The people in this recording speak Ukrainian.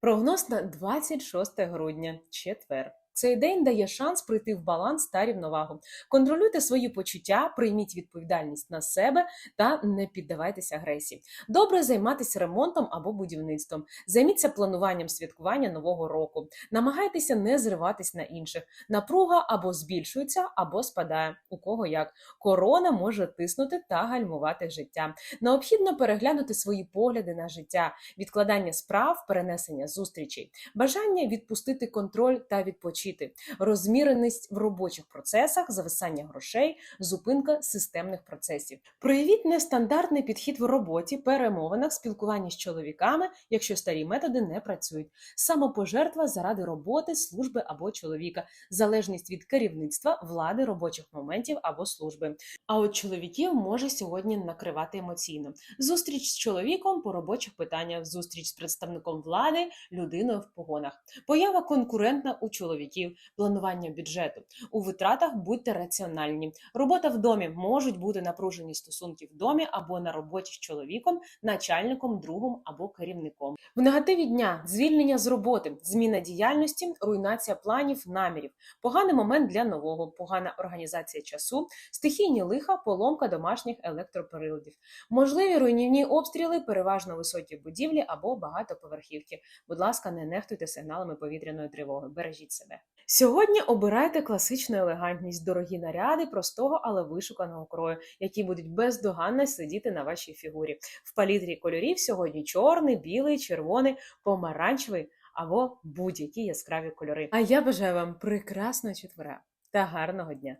Прогноз на 26 грудня, четвер. Цей день дає шанс прийти в баланс та рівновагу. Контролюйте свої почуття, прийміть відповідальність на себе та не піддавайтеся агресії. Добре займатися ремонтом або будівництвом. Займіться плануванням святкування нового року. Намагайтеся не зриватись на інших. Напруга або збільшується, або спадає. У кого як корона може тиснути та гальмувати життя. Необхідно переглянути свої погляди на життя, відкладання справ, перенесення зустрічей, бажання відпустити контроль та відпочити, розміреність в робочих процесах, зависання грошей, зупинка системних процесів. Проявіть нестандартний підхід в роботі, перемовинах, спілкуванні з чоловіками, якщо старі методи не працюють, самопожертва заради роботи, служби або чоловіка, залежність від керівництва, влади, робочих моментів або служби. А от чоловіків може сьогодні накривати емоційно. Зустріч з чоловіком по робочих питаннях, зустріч з представником влади, людиною в погонах, поява конкурентна у чоловіків, планування бюджету. У витратах будьте раціональні. Робота в домі можуть бути напружені стосунки в домі або на роботі з чоловіком, начальником, другом або керівником. В негативі дня звільнення з роботи, зміна діяльності, руйнація планів, намірів, поганий момент для нового, погана організація часу, стихійні лиха, поломка домашніх електроприладів, можливі руйнівні обстріли, переважно високі будівлі або багатоповерхівки. Будь ласка, не нехтуйте сигналами повітряної тривоги. Бережіть себе. Сьогодні обирайте класичну елегантність, дорогі наряди простого, але вишуканого крою, які будуть бездоганно сидіти на вашій фігурі. В палітрі кольорів сьогодні чорний, білий, червоний, помаранчевий або будь-які яскраві кольори. А я бажаю вам прекрасного четвера та гарного дня!